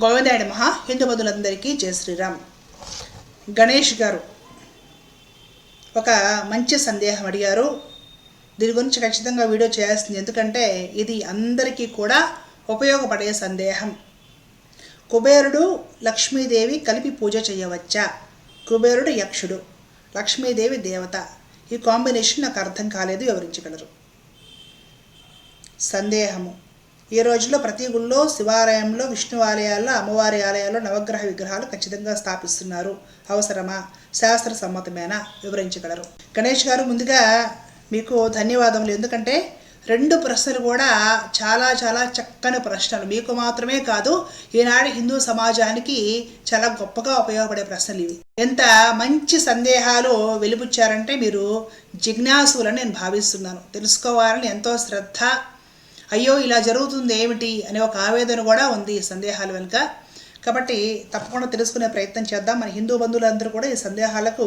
గోవిందాయుడు మహా హిందూ బంధువులందరికీ జయ శ్రీరామ్. గణేష్ గారు ఒక మంచి సందేహం అడిగారు. దీని గురించి ఖచ్చితంగా వీడియో చేయాల్సింది. ఎందుకంటే ఇది అందరికీ కూడా ఉపయోగపడే సందేహం. కుబేరుడు లక్ష్మీదేవి కలిపి పూజ చేయవచ్చా? కుబేరుడు యక్షుడు లక్ష్మీదేవి దేవత. ఈ కాంబినేషన్ నాకు అర్థం కాలేదు వివరించగలరు. సందేహము. ఈ రోజుల్లో ప్రతి గుళ్ళో శివాలయంలో విష్ణు ఆలయాల్లో అమ్మవారి ఆలయాల్లో నవగ్రహ విగ్రహాలు ఖచ్చితంగా స్థాపిస్తున్నారు. అవసరమా? శాస్త్ర సమ్మతమేనా? వివరించగలరు. గణేష్ గారు ముందుగా మీకు ధన్యవాదములు. ఎందుకంటే రెండు ప్రశ్నలు కూడా చాలా చాలా చక్కని ప్రశ్నలు. మీకు మాత్రమే కాదు ఈనాడు హిందూ సమాజానికి చాలా గొప్పగా ఉపయోగపడే ప్రశ్నలు ఇవి. ఎంత మంచి సందేహాలు వెలిపుచ్చారంటే మీరు జిజ్ఞాసులని నేను భావిస్తున్నాను. తెలుసుకోవాలని ఎంతో శ్రద్ధ అయ్యో ఇలా జరుగుతుంది ఏమిటి అనే ఒక ఆవేదన కూడా ఉంది ఈ సందేహాల వెనుక. కాబట్టి తప్పకుండా తెలుసుకునే ప్రయత్నం చేద్దాం. మన హిందూ బంధువులందరూ కూడా ఈ సందేహాలకు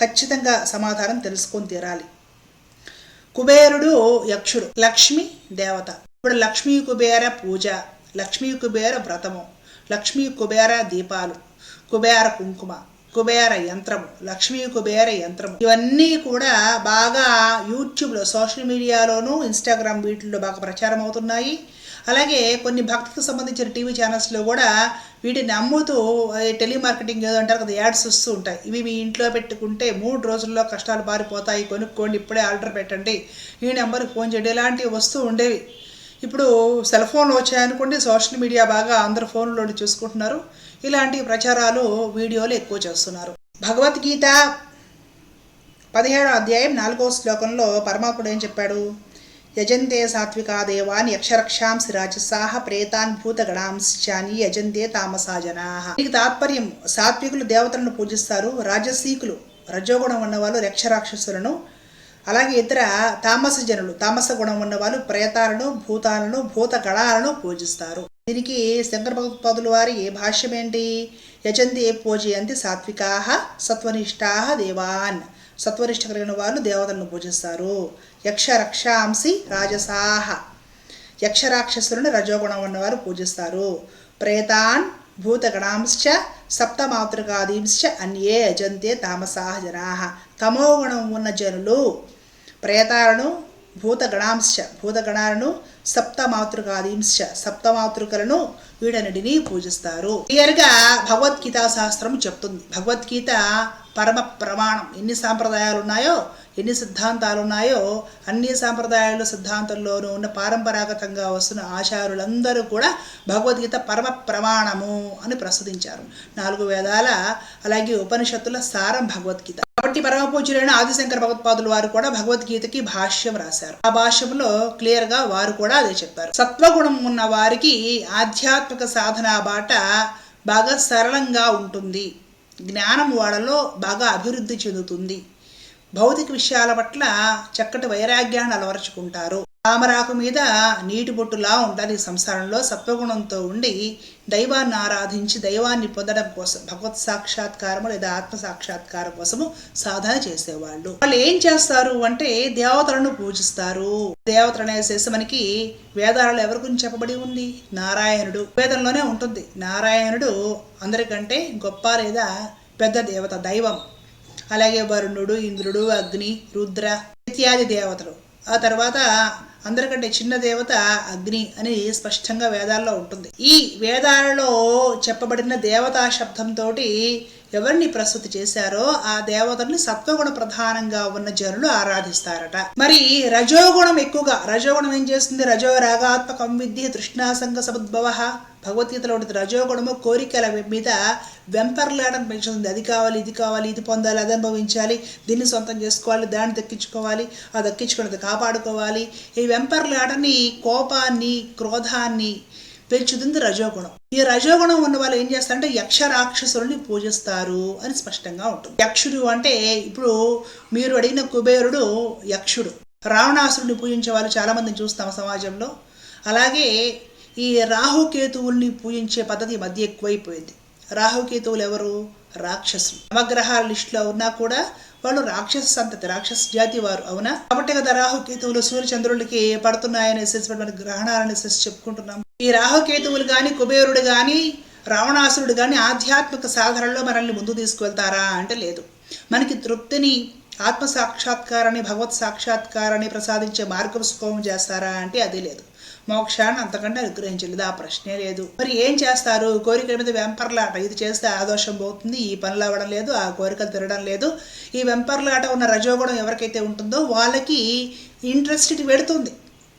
ఖచ్చితంగా సమాధానం తెలుసుకొని తీరాలి. కుబేరుడు యక్షుడు లక్ష్మి దేవత. ఇప్పుడు లక్ష్మీ కుబేర పూజ లక్ష్మీ కుబేర వ్రతము లక్ష్మీ కుబేర దీపాలు కుబేర కుంకుమ. కుబేర యంత్రము లక్ష్మీ కుబేర యంత్రము. ఇవన్నీ కూడా బాగా యూట్యూబ్లో సోషల్ మీడియాలోనూ ఇన్స్టాగ్రామ్ వీటిల్లో బాగా ప్రచారం అవుతున్నాయి. అలాగే కొన్ని భక్తికి సంబంధించిన టీవీ ఛానల్స్లో కూడా వీటిని అమ్ముతూ టెలిమార్కెటింగ్ ఏదో అంటారు కదా యాడ్స్ వస్తూ ఉంటాయి. ఇవి మీ ఇంట్లో పెట్టుకుంటే మూడు రోజుల్లో కష్టాలు పారిపోతాయి. కొనుక్కోండి ఇప్పుడే ఆర్డర్ పెట్టండి. ఈ నెంబర్కి ఫోన్ చేయండి. ఇలాంటివి వస్తూ ఉండేవి. ఇప్పుడు సెల్ ఫోన్లు వచ్చాయనుకోండి సోషల్ మీడియా బాగా అందరు ఫోన్లో చూసుకుంటున్నారు. ఇలాంటి ప్రచారాలు వీడియోలు ఎక్కువ చేస్తున్నారు. భగవద్గీత పదిహేడో అధ్యాయం నాలుగో శ్లోకంలో పరమాత్ముడు ఏం చెప్పాడు? యజంతే సాత్వికా దేవాన్ యక్షరక్షాంసి రాజసాహ ప్రేతాన్ భూతగణాంశాని యజంతే తామసా జనా దీనికి తాత్పర్యం సాత్వికులు దేవతలను పూజిస్తారు రాజసీకులు రజోగుణం ఉన్నవాళ్ళు యక్షరాక్షసులను అలాగే ఇతర తామస జనులు తామస గుణం ఉన్నవాళ్ళు ప్రేతాలను భూతాలను భూత గణాలను పూజిస్తారు. దీనికి శంకర భగవత్పాదుల వారి భాష్యం ఏంటి యజంతి పూజయంతి సాత్వికాహ సత్వనిష్టా దేవాన్. సత్వనిష్ట కలిగిన వాళ్ళు దేవతలను పూజిస్తారు. యక్ష రక్షాంసి రాజసాహ యక్షరాక్షసులను రజోగుణం ఉన్నవారు పూజిస్తారు. ప్రేతాన్ భూతగణాంశ్చ సప్తమాతృకాదీంశ్చ అన్యే అజంతే తామసాహ జనా. తమోగుణం ఉన్న జనులు ప్రేతాలను భూతగణాంశ భూతగణాలను సప్తమాతృకాదీంశ సప్తమాతృకలను వీటన్నిటిని పూజిస్తారు. క్లియర్గా భగవద్గీత శాస్త్రం చెప్తుంది. భగవద్గీత పరమ ప్రమాణం. ఎన్ని సాంప్రదాయాలు ఉన్నాయో ఎన్ని సిద్ధాంతాలు ఉన్నాయో అన్ని సాంప్రదాయాల సిద్ధాంతంలోనూ ఉన్న పారంపరాగతంగా వస్తున్న ఆచారులందరూ కూడా భగవద్గీత పరమ ప్రమాణము అని ప్రస్తుతించారు నాలుగు వేదాల అలాగే ఉపనిషత్తుల సారం భగవద్గీత. కాబట్టి పరమ పూజ్యులైన ఆదిశంకర భగవత్పాదులు వారు కూడా భగవద్గీతకి భాష్యం రాశారు. ఆ భాష్యంలో క్లియర్గా వారు కూడా అదే చెప్పారు. సత్వగుణం ఉన్న వారికి ఆధ్యాత్మిక సాధన బాట బాగా సరళంగా ఉంటుంది. జ్ఞానం వాళ్ళలో బాగా అభివృద్ధి చెందుతుంది. భౌతిక విషయాల పట్ల చక్కటి వైరాగ్యాన్ని అలవరుచుకుంటారు. తామరాకు మీద నీటి బొట్టులా ఉండాలి సంసారంలో. సత్వగుణంతో ఉండి దైవాన్ని ఆరాధించి దైవాన్ని పొందడం కోసం భగవత్ సాక్షాత్కారము లేదా ఆత్మ సాక్షాత్కారం కోసము సాధన చేసేవాళ్ళు. వాళ్ళు ఏం చేస్తారు అంటే దేవతలను పూజిస్తారు. దేవతలు అనేసేసి మనకి వేదాలలో ఎవరి గురించి చెప్పబడి ఉంది? నారాయణుడు. వేదంలోనే ఉంటుంది. నారాయణుడు అందరికంటే గొప్ప లేదా పెద్ద దేవత దైవం. అలాగే వరుణుడు ఇంద్రుడు అగ్ని రుద్ర ఇత్యాది దేవతలు. ఆ తర్వాత అందరికంటే చిన్న దేవత అగ్ని అని స్పష్టంగా వేదాల్లో ఉంటుంది. ఈ వేదాలలో చెప్పబడిన దేవతా శబ్దంతో ఎవరిని ప్రస్తుతి చేశారో ఆ దేవతల్ని సత్వగుణ ప్రధానంగా ఉన్న జనులు ఆరాధిస్తారట. మరి రజోగుణం ఎక్కువగా రజోగుణం ఏం చేస్తుంది? రజో రాగాత్మకం విద్య తృష్ణాసంగ సముద్భవ. భగవద్గీతలో ఉంటుంది రజోగుణము కోరికల మీద వెంపర్లాడడం పెంచుతుంది. అది కావాలి ఇది కావాలి ఇది పొందాలి అది అనుభవించాలి దీన్ని సొంతం చేసుకోవాలి దాన్ని దక్కించుకోవాలి ఆ దక్కించుకున్నది కాపాడుకోవాలి. ఈ వెంపర్లాడని కోపాన్ని క్రోధాన్ని పెంచుతుంది రజోగుణం. ఈ రజోగుణం ఉన్న వాళ్ళు ఏం చేస్తారంటే యక్ష రాక్షసుల్ని పూజిస్తారు అని స్పష్టంగా ఉంటుంది. యక్షుడు అంటే ఇప్పుడు మీరు అడిగిన కుబేరుడు యక్షుడు. రావణాసురుడిని పూజించే వాళ్ళు చాలామందిని చూస్తాం సమాజంలో. అలాగే ఈ రాహుకేతువుల్ని పూజించే పద్ధతి మధ్య ఎక్కువైపోయింది. రాహుకేతువులు ఎవరు? రాక్షసులు. నవగ్రహాల లిస్టులో ఉన్నా కూడా వాళ్ళు రాక్షస సంతతి రాక్షస జాతి వారు అవునా? కాబట్టి కదా రాహుకేతువులు సూర్యచంద్రులకి పడుతున్నాయని మన గ్రహణాలని చెప్పుకుంటున్నాం. ఈ రాహుకేతువులు కానీ కుబేరుడు కానీ రావణాసురుడు కానీ ఆధ్యాత్మిక సాధనలో మనల్ని ముందు తీసుకువెళ్తారా అంటే లేదు. మనకి తృప్తిని ఆత్మ సాక్షాత్కారాన్ని భగవత్ సాక్షాత్కారాన్ని ప్రసాదించే మార్గం సుఖం చేస్తారా అంటే అది లేదు. మోక్షాన్ని అంతకంటే అనుగ్రహించలేదు. ఆ ప్రశ్నే లేదు. మరి ఏం చేస్తారు? కోరికల మీద వెంపర్లాట. ఇది చేస్తే ఆ దోషం పోతుంది. ఈ పనులు అవ్వడం లేదు. ఆ కోరికలు తిరగడం లేదు. ఈ వెంపర్లాట ఉన్న రజోగుణం ఎవరికైతే ఉంటుందో వాళ్ళకి ఇంట్రెస్ట్ పెడుతుంది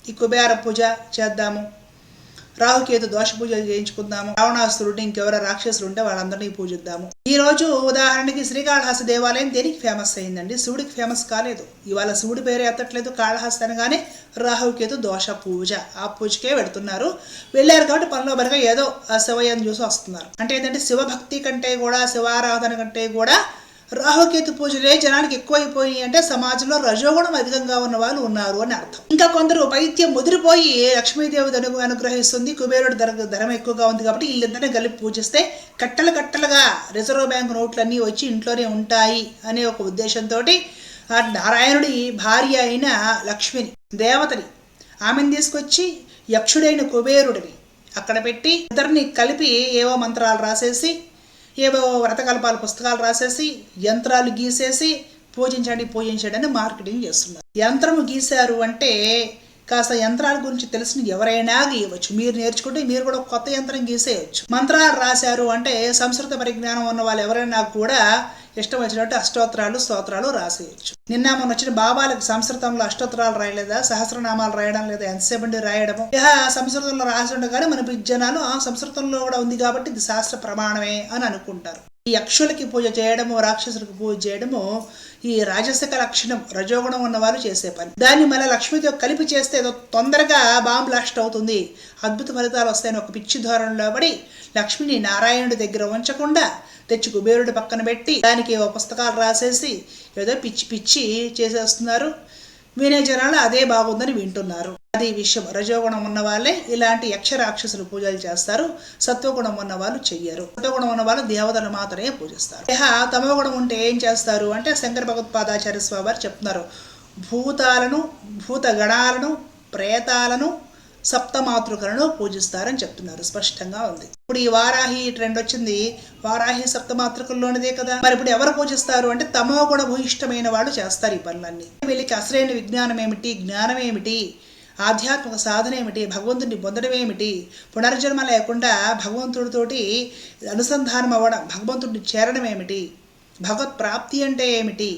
ఈ కుబేర పూజ చేద్దాము. రాహుకేతు దోష పూజలు చేయించుకుందాము. రావణాసురుడు ఇంకెవరో రాక్షసులు ఉంటే వాళ్ళందరినీ పూజిద్దాము. ఈ రోజు ఉదాహరణకి శ్రీకాళహస్తి దేవాలయం దేనికి ఫేమస్ అయిందండి? శివుడికి ఫేమస్ కాలేదు. ఇవాళ శివుడి పేరు ఎత్తట్లేదు కాళహస్తి అనగానే రాహుకేతు దోష పూజ. ఆ పూజకే పెడుతున్నారు వెళ్ళారు కాబట్టి పనిలో బరగా ఏదో ఆ శివయ్యను చూసి వస్తున్నారు. అంటే ఏంటంటే శివభక్తి కంటే కూడా శివారాధన కంటే కూడా రాహుకేతు పూజలే జనానికి ఎక్కువైపోయి అంటే సమాజంలో రజోగుణం అధికంగా ఉన్న వాళ్ళు ఉన్నారు అని అర్థం. ఇంకా కొందరు పైత్యం ముదిరిపోయి లక్ష్మీదేవి అను అనుగ్రహిస్తుంది కుబేరుడు ధర ధరం ఎక్కువగా ఉంది కాబట్టి వీళ్ళందరినీ కలిపి పూజిస్తే కట్టలు కట్టలుగా రిజర్వ్ బ్యాంక్ నోట్లన్నీ వచ్చి ఇంట్లోనే ఉంటాయి అనే ఒక ఉద్దేశంతో ఆ నారాయణుడి భార్య అయిన లక్ష్మిని దేవతని ఆమెను తీసుకొచ్చి యక్షుడైన కుబేరుడిని అక్కడ పెట్టి ఇద్దరిని కలిపి ఏవో మంత్రాలు రాసేసి ఏవో వ్రతకల్పాల పుస్తకాలు రాసేసి యంత్రాలు గీసేసి పూజించండి పూజించండి అని మార్కెటింగ్ చేస్తున్నారు. యంత్రము గీశారు అంటే కాస్త యంత్రాల గురించి తెలిసిన ఎవరైనా గీయవచ్చు. మీరు నేర్చుకుంటే మీరు కూడా కొత్త యంత్రం గీసేయచ్చు. మంత్రాలు రాశారు అంటే సంస్కృత పరిజ్ఞానం ఉన్న వాళ్ళు ఎవరైనా కూడా ఇష్టం వచ్చినట్టు అష్టోత్తరాలు స్తోత్రాలు రాసేయచ్చు. నిన్న మొన్న వచ్చిన బాబాలకు సంస్కృతంలో అష్టోత్తరాలు రాయలేదా? సహస్రనామాలు రాయడం లేదా ఎంతసేపు రాయడము? ఇహ సంస్కృతంలో రాసి ఉండగానే మన జనాలు ఆ సంస్కృతంలో కూడా ఉంది కాబట్టి ఇది శాస్త్ర ప్రమాణమే అని అనుకుంటారు. ఈ యక్షులకి పూజ చేయడము రాక్షసులకు పూజ చేయడము ఈ రాజసిక లక్షణం రజోగుణం ఉన్న వారు చేసే పని. దాన్ని మళ్ళీ లక్ష్మితో కలిపి చేస్తే ఏదో తొందరగా బాంబ్ బ్లాస్ట్ అవుతుంది. అద్భుత ఫలితాలు వస్తాయని ఒక పిచ్చి ధోరణిలో పడి లక్ష్మిని నారాయణుడి దగ్గర ఉంచకుండా తెచ్చి కుబేరుడి పక్కన పెట్టి దానికి ఓ పుస్తకాలు రాసేసి ఏదో పిచ్చి పిచ్చి చేసేస్తున్నారు. వినే జనాలు అదే బాగుందని వింటున్నారు. అది విషయం రజోగుణం ఉన్న వాళ్ళే ఇలాంటి యక్షరాక్షసులు పూజలు చేస్తారు. సత్వగుణం ఉన్న వాళ్ళు చెయ్యరు. సత్వగుణం ఉన్న వాళ్ళు దేవతలు మాత్రమే పూజిస్తారు. ఇహ తమోగుణం ఉంటే ఏం చేస్తారు అంటే శంకర భగవత్పాదాచార్య స్వామి వారు చెప్తున్నారు. భూతాలను భూతగణాలను ప్రేతాలను సప్తమాతృకలను పూజిస్తారని చెప్తున్నారు. స్పష్టంగా ఉంది. ఇప్పుడు ఈ వారాహి ట్రెండ్ వచ్చింది. వారాహి సప్తమాతృకల్లోనిదే కదా. మరి ఇప్పుడు ఎవరు పూజిస్తారు అంటే తమో గుణ భూయిష్టమైన వాళ్ళు చేస్తారు ఈ పనులన్నీ. వీళ్ళకి అసలైన విజ్ఞానం ఏమిటి? జ్ఞానం ఏమిటి? ఆధ్యాత్మిక సాధన ఏమిటి భగవంతుడిని పొందడం ఏమిటి పునర్జన్మ లేకుండా భగవంతుడితోటి అనుసంధానం అవ్వడం భగవంతుడిని చేరడం ఏమిటి భగవత్ ప్రాప్తి అంటే ఏమిటి?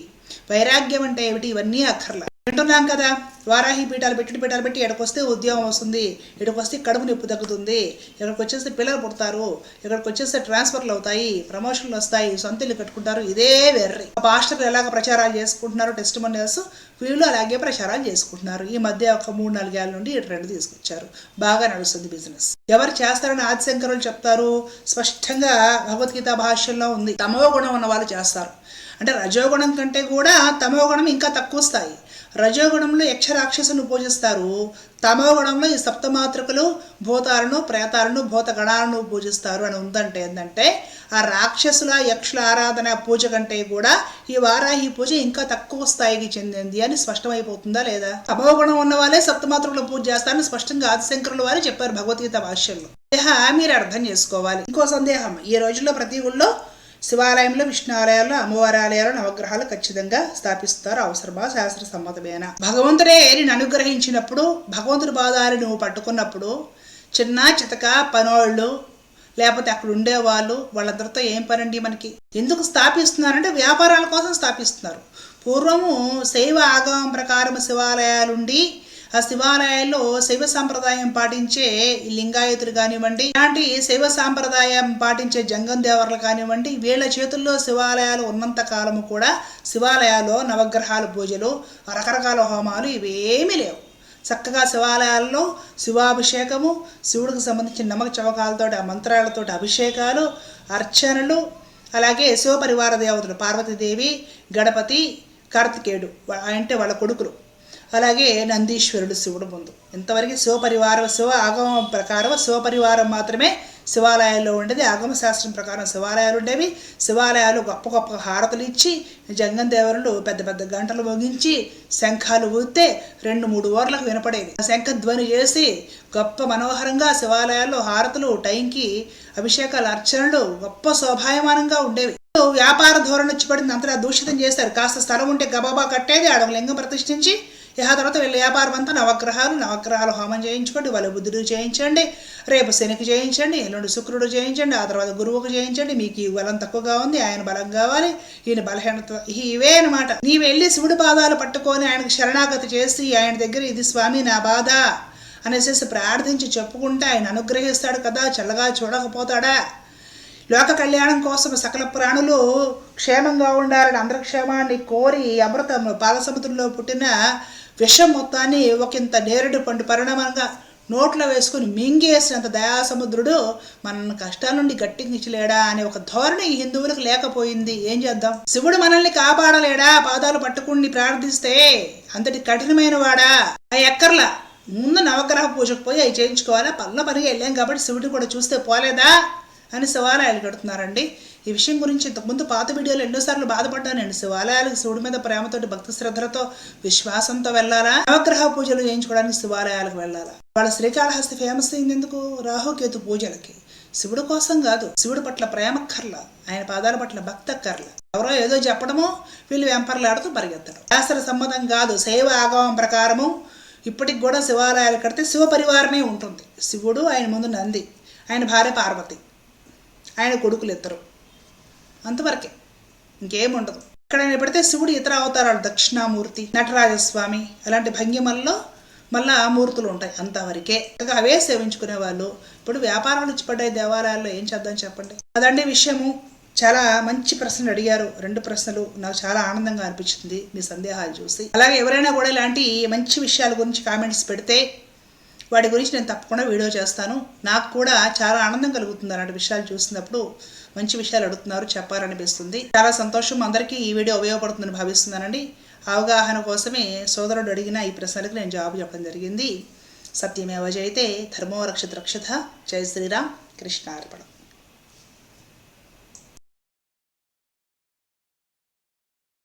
వైరాగ్యం అంటే ఏమిటి? ఇవన్నీ అక్కర్లా. వింటున్నాం కదా. వారాహి పీఠాలు పెట్టి పీఠాలు పెట్టి ఇక్కడికి వస్తే ఉద్యోగం వస్తుంది. ఇక్కడికి వస్తే కడుపు నొప్పి తగ్గుతుంది. ఇక్కడికి వచ్చేస్తే పిల్లలు పుడతారు. ఇక్కడికి వచ్చేస్తే ట్రాన్స్ఫర్లు అవుతాయి. ప్రమోషన్లు వస్తాయి. సొంత ఇల్లు కట్టుకుంటారు. ఇదే వెర్రి. పాస్టర్లు ఎలాగ ప్రచారాలు చేసుకుంటున్నారు? టెస్ట్ మనీస్ వీళ్ళు అలాగే ప్రచారాలు చేసుకుంటున్నారు. ఈ మధ్య ఒక మూడు నాలుగేళ్ళ నుండి ఈ ట్రెండ్ తీసుకొచ్చారు. బాగా నడుస్తుంది బిజినెస్ ఎవరు చేస్తారని ఆదిశంకరులు చెప్తారు. స్పష్టంగా భగవద్గీత భాష్యంలో ఉంది. తమో గుణం ఉన్న వాళ్ళు చేస్తారు. అంటే రజోగుణం కంటే కూడా తమో గుణం ఇంకా తక్కువ స్థాయి. రజోగుణంలో యక్షరాక్షసును పూజిస్తారు. తమోగుణంలో ఈ సప్తమాతృకలు భూతాలను ప్రేతాలను భూతగణాలను పూజిస్తారు అని ఉందంటే ఏంటంటే ఆ రాక్షసుల యక్షుల ఆరాధన పూజ కంటే కూడా ఈ వారాహి పూజ ఇంకా తక్కువ స్థాయికి చెందింది అని స్పష్టమైపోతుందా లేదా? తమోగుణం ఉన్న వాళ్ళే సప్తమాతృకలు పూజ చేస్తారని స్పష్టంగా ఆదిశంకరుల వారు చెప్పారు భగవద్గీత భాష్యంలో. దేహ మీరు అర్థం చేసుకోవాలి. ఇంకో సందేహం ఈ రోజుల్లో ప్రతి ఊళ్ళో శివాలయంలో విష్ణు ఆలయాల్లో అమ్మవారి ఆలయాలు నవగ్రహాలు ఖచ్చితంగా స్థాపిస్తారు. అవసరమా శాస్త్ర సమ్మతమేనా? భగవంతుడే నేను అనుగ్రహించినప్పుడు భగవంతుడి పాదాలు నువ్వు పట్టుకున్నప్పుడు చిన్న చితక పనోళ్ళు లేకపోతే అక్కడ ఉండేవాళ్ళు వాళ్ళందరితో ఏం పనండి మనకి? ఎందుకు స్థాపిస్తున్నారంటే వ్యాపారాల కోసం స్థాపిస్తున్నారు. పూర్వము శైవ ఆగమం ప్రకారం శివాలయాలుండి ఆ శివాలయాల్లో శైవ సాంప్రదాయం పాటించే ఈ లింగాయతులు కానివ్వండి ఇలాంటి శైవ సాంప్రదాయం పాటించే జంగం దేవర్లు కానివ్వండి వీళ్ళ చేతుల్లో శివాలయాలు ఉన్నంత కాలము కూడా శివాలయాల్లో నవగ్రహాల పూజలు రకరకాల హోమాలు ఇవేమీ లేవు. చక్కగా శివాలయాల్లో శివాభిషేకము శివుడికి సంబంధించిన నమ్మక చవకాలతోటి ఆ మంత్రాలతోటి అభిషేకాలు అర్చనలు అలాగే శివపరివార దేవతలు పార్వతీదేవి గణపతి కార్తికేయుడు అంటే వాళ్ళ కొడుకులు. అలాగే నందీశ్వరుడు శివుడు ముందు. ఇంతవరకు శివపరివారం శివ ఆగమం ప్రకారం శివపరివారం మాత్రమే శివాలయాల్లో ఉండేది. ఆగమ శాస్త్రం ప్రకారం శివాలయాలు ఉండేవి. శివాలయాలు గొప్ప గొప్ప హారతులు ఇచ్చి జంగం దేవరులు పెద్ద పెద్ద గంటలు మోగించి శంఖాలు ఊతే రెండు మూడు ఓర్లకు వినపడేది. శంఖ ధ్వని చేసి గొప్ప మనోహరంగా శివాలయాల్లో హారతులు టైంకి అభిషేకాలు అర్చనలు గొప్ప శోభాయమానంగా ఉండేవి. వ్యాపార ధోరణి వచ్చి పడింది. అంతటా దూషితం చేశారు. కాస్త స్థలం ఉంటే గబాబా కట్టేది ఆడ లింగం ప్రతిష్ఠించి ఆ తర్వాత వీళ్ళ వ్యాపారం అంతా నవగ్రహాలు నవగ్రహాలు హోమం చేయించుకోండి వాళ్ళ బుద్ధుడు చేయించండి రేపు శనికి చేయించండి ఎల్లుండి శుక్రుడు చేయించండి ఆ తర్వాత గురువుకు చేయించండి మీకు ఈ బలం తక్కువగా ఉంది ఆయన బలం కావాలి ఈయన బలహీనత ఇవే అనమాట నీ వెళ్ళి శివుడి పాదాలు పట్టుకొని ఆయనకు శరణాగతి చేసి ఆయన దగ్గర ఇది స్వామి నా బాధ అనేసి ప్రార్థించి చెప్పుకుంటే ఆయన అనుగ్రహిస్తాడు కదా చల్లగా చూడకపోతాడా? లోక కళ్యాణం కోసం సకల ప్రాణులు క్షేమంగా ఉండాలని అందరి క్షేమాన్ని కోరి అమృతం పాలసముద్రంలో పుట్టిన విషం మొత్తాన్ని ఒకంత నేరుడు పండు పరిణామంగా నోట్లో వేసుకుని మింగేసినంత దయాసముద్రుడు మన కష్టాల నుండి గట్టించలేడా అనే ఒక ధోరణి హిందువులకు లేకపోయింది. ఏం చేద్దాం? శివుడు మనల్ని కాపాడలేడా? పాదాలు పట్టుకుని ప్రార్థిస్తే అంతటి కఠినమైన వాడా ఆ ఎక్కర్లా? ముందు నవగ్రహ పూజకు పోయి అవి చేయించుకోవాలా? పల్ల పనిగా వెళ్ళాం కాబట్టి శివుడు కూడా చూస్తే పోలేదా? అని శివాలయాలు కడుతున్నారండి ఈ విషయం గురించి ఇంతకుముందు పాత వీడియోలు ఎన్నోసార్లు బాధపడ్డానండి. శివాలయాలకు శివుడి మీద ప్రేమతోటి భక్తి శ్రద్ధలతో విశ్వాసంతో వెళ్ళాలా? నవగ్రహ పూజలు చేయించుకోవడానికి శివాలయాలకు వెళ్ళాలా? వాళ్ళ శ్రీకాళహస్తి ఫేమస్ అయింది ఎందుకు? రాహుకేతు పూజలకి. శివుడు కోసం కాదు శివుడు పట్ల ప్రేమక్కర్ల ఆయన పాదాల పట్ల భక్తక్కర్ల ఎవరో ఏదో చెప్పడమో వీళ్ళు వెంపర్లాడుతూ పరిగెత్తడం. శాస్త్ర సమ్మతం కాదు శైవ ఆగమం ప్రకారము ఇప్పటికి కూడా శివాలయాలు కడితే శివ పరివారమే ఉంటుంది. శివుడు ఆయన ముందు నంది ఆయన భార్య పార్వతి ఆయన కొడుకులు ఇద్దరు. అంతవరకే. ఇంకేం ఉండదు ఎక్కడైనా పెడితే శివుడు ఇతర అవతారాలు దక్షిణామూర్తి నటరాజస్వామి అలాంటి భంగిమల్లో మళ్ళా ఆ మూర్తులు ఉంటాయి. అంతవరకే. అవే సేవించుకునే వాళ్ళు. ఇప్పుడు వ్యాపారాలు ఇచ్చి పడ్డాయి దేవాలయాల్లో ఏం చేద్దాం చెప్పండి? అదండి విషయము చాలా మంచి ప్రశ్నలు అడిగారు. రెండు ప్రశ్నలు నాకు చాలా ఆనందంగా అనిపించింది. మీ సందేహాలు చూసి. అలాగే ఎవరైనా కూడా ఇలాంటి మంచి విషయాల గురించి కామెంట్స్ పెడితే వాటి గురించి నేను తప్పకుండా వీడియో చేస్తాను. నాకు కూడా చాలా ఆనందం కలుగుతుంది అలాంటి విషయాలు చూసినప్పుడు. మంచి విషయాలు అడుగుతున్నారు చెప్పాలనిపిస్తుంది. చాలా సంతోషం. అందరికీ ఈ వీడియో ఉపయోగపడుతుందని భావిస్తున్నానండి. అవగాహన కోసమే సోదరుడు అడిగిన ఈ ప్రశ్నలకు నేను జవాబు చెప్పడం జరిగింది. సత్యమేవ జయితే ధర్మో రక్షత రక్షత. జయ శ్రీరామ్. కృష్ణార్పణం.